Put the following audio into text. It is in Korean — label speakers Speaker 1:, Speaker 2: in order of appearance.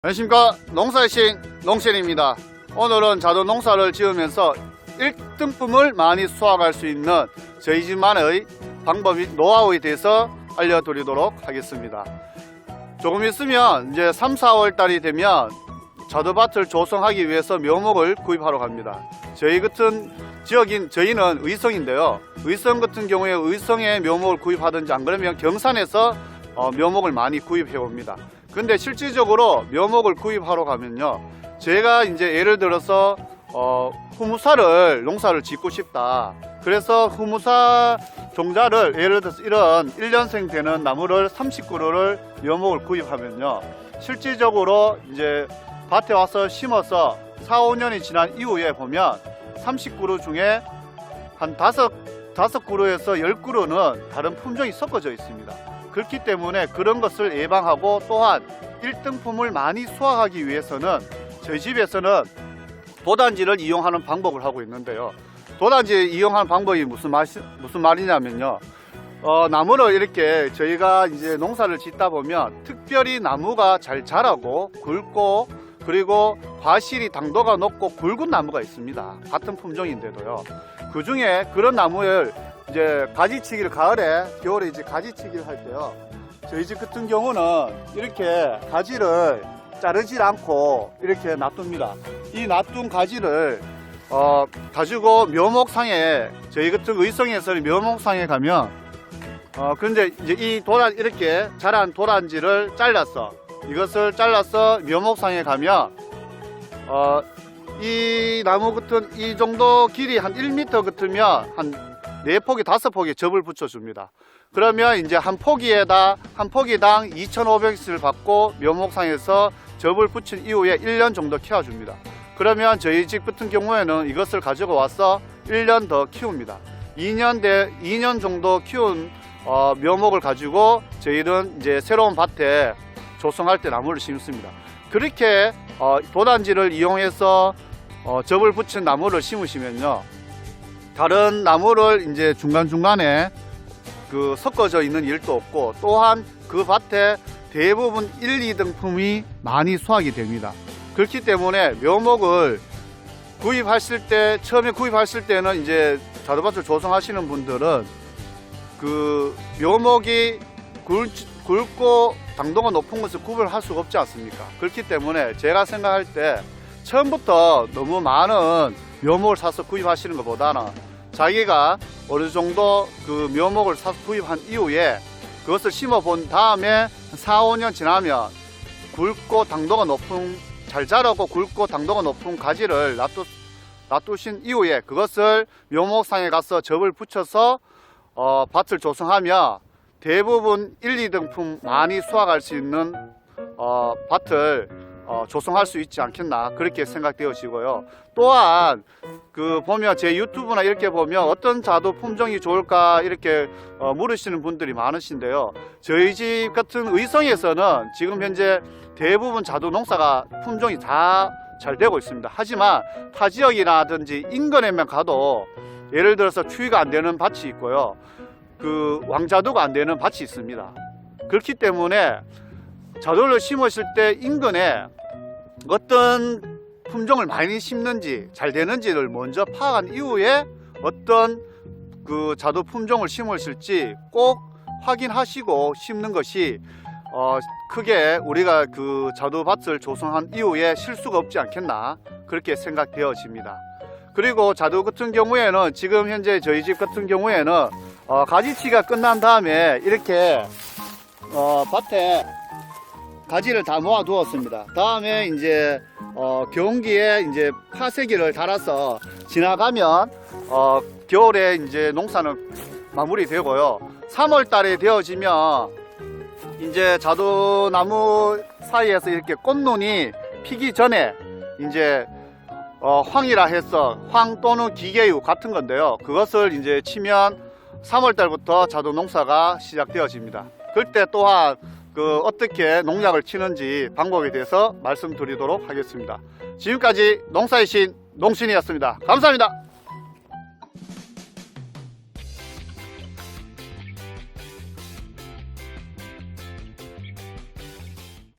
Speaker 1: 안녕하십니까. 농사의 신 농신입니다. 오늘은 자두 농사를 지으면서 1등품을 많이 수확할 수 있는 저희 집만의 방법이 노하우에 대해서 알려드리도록 하겠습니다. 조금 있으면 이제 3, 4월 달이 되면 자두밭을 조성하기 위해서 묘목을 구입하러 갑니다. 저희 같은 지역인 저희는 의성인데요. 의성 같은 경우에 의성에 묘목을 구입하든지 안 그러면 경산에서 어, 묘목을 많이 구입해 옵니다 근데 실질적으로 묘목을 구입하러 가면요. 제가 이제 예를 들어서 어, 후무사를 농사를 짓고 싶다. 그래서 후무사 종자를 예를 들어서 이런 1년생 되는 나무를 30그루를 묘목을 구입하면요. 실질적으로 이제 밭에 와서 심어서 4, 5년이 지난 이후에 보면 30그루 중에 한 다섯 다섯 그루에서 10그루는 다른 품종이 섞어져 있습니다. 그렇기 때문에 그런 것을 예방하고 또한 1등품을 많이 수확하기 위해서는 저희 집에서는 도단지를 이용하는 방법을 하고 있는데요. 도단지 이용하는 방법이 무슨 말, 무슨 말이냐면요. 어, 나무를 이렇게 저희가 이제 농사를 짓다 보면 특별히 나무가 잘 자라고 굵고 그리고 과실이 당도가 높고 굵은 나무가 있습니다. 같은 품종인데도요. 그 중에 그런 나무를 이제 가지치기를 가을에 겨울에 이제 가지치기를 할 때요. 저희 집 같은 경우는 이렇게 가지를 자르질 않고 이렇게 놔둡니다. 이 놔둔 가지를 어, 가지고 묘목상에 저희 같은 의성에서는 묘목상에 가면 어, 근데 이제 이 도란 이렇게 자란 도란지를 잘랐어. 이것을 잘라서 묘목상에 가면 어, 이 나무 같은 이 정도 길이 한 1m 같으면 한 네 포기 다섯 포기 접을 붙여줍니다. 그러면 이제 한 포기에다 한 포기당 2,500씩 받고 묘목상에서 접을 붙인 이후에 1년 정도 키워줍니다. 그러면 저희 집 같은 경우에는 이것을 가지고 와서 1년 더 키웁니다. 2년 대 2년 정도 키운 어, 묘목을 가지고 저희는 이제 새로운 밭에 조성할 때 나무를 심습니다. 그렇게 어, 도단지를 이용해서 어, 접을 붙인 나무를 심으시면요. 다른 나무를 이제 중간중간에 그 섞어져 있는 일도 없고 또한 그 밭에 대부분 1, 2등 품이 많이 수확이 됩니다. 그렇기 때문에 묘목을 구입하실 때 처음에 구입하실 때는 이제 자두밭을 조성하시는 분들은 그 묘목이 굵, 굵고 당도가 높은 것을 구별할 수가 없지 않습니까? 그렇기 때문에 제가 생각할 때 처음부터 너무 많은 묘목을 사서 구입하시는 것보다는 자기가 어느 정도 그 묘목을 사서 구입한 이후에 그것을 심어 본 다음에 4, 5년 지나면 굵고 당도가 높은 잘 자라고 굵고 당도가 높은 가지를 놔두, 놔두신 이후에 그것을 묘목상에 가서 접을 붙여서 어, 밭을 조성하며 대부분 1, 2등품 많이 수확할 수 있는 어, 밭을 어, 조성할 수 있지 않겠나 그렇게 생각되어지고요. 또한 그 보면 제 유튜브나 이렇게 보면 어떤 자두 품종이 좋을까 이렇게 어, 물으시는 분들이 많으신데요. 저희 집 같은 의성에서는 지금 현재 대부분 자두 농사가 품종이 다 잘 되고 있습니다. 하지만 타 지역이라든지 인근에만 가도 예를 들어서 추위가 안 되는 밭이 있고요. 그 왕자두가 안 되는 밭이 있습니다. 그렇기 때문에 자두를 심으실 때 인근에 어떤 품종을 많이 심는지 잘 되는지를 먼저 파악한 이후에 어떤 그 자두 품종을 심으실지 꼭 확인하시고 심는 것이 어, 크게 우리가 그 자두밭을 조성한 이후에 실수가 없지 않겠나 그렇게 생각되어집니다. 그리고 자두 같은 경우에는 지금 현재 저희 집 같은 경우에는 어, 가지치가 끝난 다음에 이렇게 어, 밭에 가지를 다 모아 두었습니다. 다음에 이제 어, 경기에 이제 파쇄기를 달아서 지나가면 어, 겨울에 이제 농사는 마무리되고요. 3월 달에 되어지면 이제 자두나무 사이에서 이렇게 꽃눈이 피기 전에 이제 어, 황이라 해서 황 또는 기계유 같은 건데요. 그것을 이제 치면 3월 달부터 자두 농사가 시작되어집니다. 그때 또한 그 어떻게 농약을 치는지 방법에 대해서 말씀드리도록 하겠습니다. 지금까지 농사의 신 농신이었습니다. 감사합니다.